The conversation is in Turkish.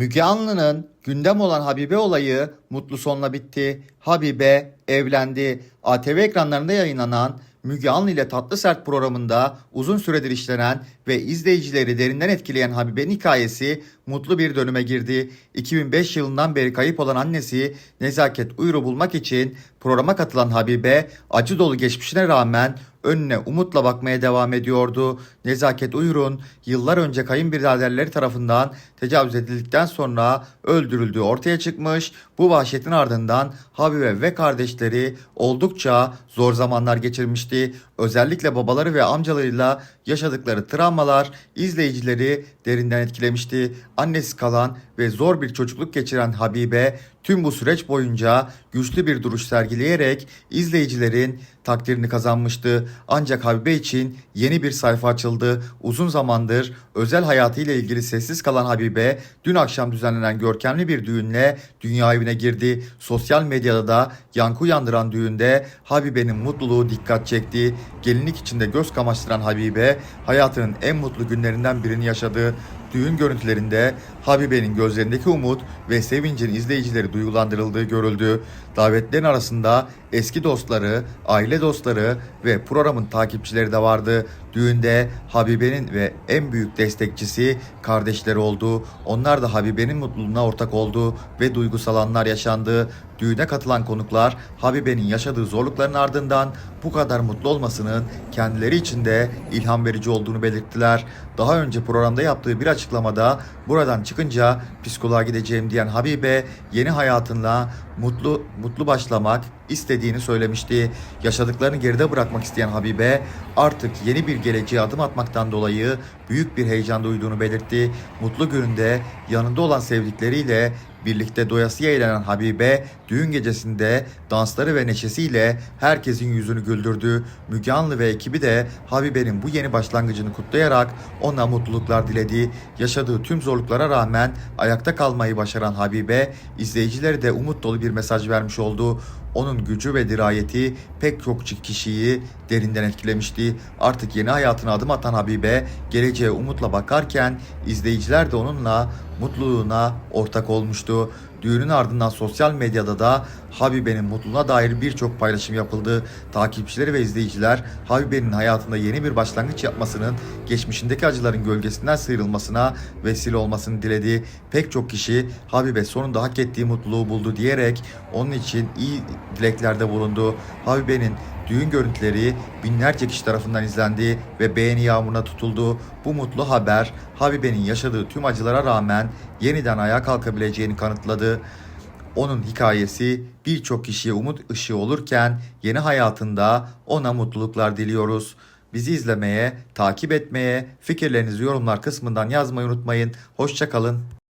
Müge Anlı'nın gündem olan Habibe olayı mutlu sonla bitti. Habibe evlendi. ATV ekranlarında yayınlanan Müge Anlı ile Tatlı Sert programında uzun süredir işlenen ve izleyicileri derinden etkileyen Habibe'nin hikayesi mutlu bir dönüme girdi. 2005 yılından beri kayıp olan annesi Nezaket Uyur'u bulmak için programa katılan Habibe acı dolu geçmişine rağmen önüne umutla bakmaya devam ediyordu. Nezaket Uyur'un yıllar önce kayınbiraderleri tarafından tecavüz edildikten sonra öldürüldüğü ortaya çıkmış. Bu vahşetin ardından Habibe ve kardeşleri oldukça zor zamanlar geçirmişti. Özellikle babaları ve amcalarıyla yaşadıkları travmalar izleyicileri derinden etkilemişti. Annesi kalan ve zor bir çocukluk geçiren Habibe tüm bu süreç boyunca güçlü bir duruş sergileyerek izleyicilerin takdirini kazanmıştı. Ancak Habibe için yeni bir sayfa açıldı. Uzun zamandır özel hayatıyla ilgili sessiz kalan Habibe dün akşam düzenlenen görkemli bir düğünle dünya evine girdi. Sosyal medyada da yankı uyandıran düğünde Habibe'nin mutluluğu dikkat çekti. Gelinlik içinde göz kamaştıran Habibe hayatının en mutlu günlerinden birini yaşadı. Düğün görüntülerinde Habibe'nin gözlerindeki umut ve sevincin izleyicileri duygulandırıldığı görüldü. Davetlerin arasında eski dostları, aile dostları ve programın takipçileri de vardı. Düğünde Habibe'nin ve en büyük destekçisi kardeşleri oldu. Onlar da Habibe'nin mutluluğuna ortak oldu ve duygusal anlar yaşandı. Düğüne katılan konuklar Habibe'nin yaşadığı zorlukların ardından bu kadar mutlu olmasının kendileri için de ilham verici olduğunu belirttiler. Daha önce programda yaptığı bir açıklamada buradan çıkınca psikoloğa gideceğim diyen Habibe yeni hayatınla mutlu mutlu başlamak istediğini söylemişti. Yaşadıklarını geride bırakmak isteyen Habibe artık yeni bir geleceğe adım atmaktan dolayı büyük bir heyecan duyduğunu belirtti. Mutlu gününde yanında olan sevdikleriyle birlikte doyasıya eğlenen Habibe düğün gecesinde dansları ve neşesiyle herkesin yüzünü güldürdü. Müge Anlı ve ekibi de Habibe'nin bu yeni başlangıcını kutlayarak ona mutluluklar diledi. Yaşadığı tüm zorluklara rağmen ayakta kalmayı başaran Habibe izleyicilere de umut dolu bir mesaj vermiş oldu. Onun gücü ve dirayeti pek çok kişiyi derinden etkilemişti. Artık yeni hayatına adım atan Habibe geleceğe umutla bakarken izleyiciler de onunla mutluluğuna ortak olmuştu. Düğünün ardından sosyal medyada da Habibe'nin mutluluğuna dair birçok paylaşım yapıldı. Takipçileri ve izleyiciler Habibe'nin hayatında yeni bir başlangıç yapmasının geçmişindeki acıların gölgesinden sıyrılmasına vesile olmasını diledi. Pek çok kişi Habibe sonunda hak ettiği mutluluğu buldu diyerek onun için iyi dileklerde bulundu. Habibe'nin düğün görüntüleri binlerce kişi tarafından izlendi ve beğeni yağmuruna tutuldu. Bu mutlu haber Habibe'nin yaşadığı tüm acılara rağmen yeniden ayağa kalkabileceğini kanıtladı. Onun hikayesi birçok kişiye umut ışığı olurken yeni hayatında ona mutluluklar diliyoruz. Bizi izlemeye, takip etmeye, fikirlerinizi yorumlar kısmından yazmayı unutmayın. Hoşçakalın.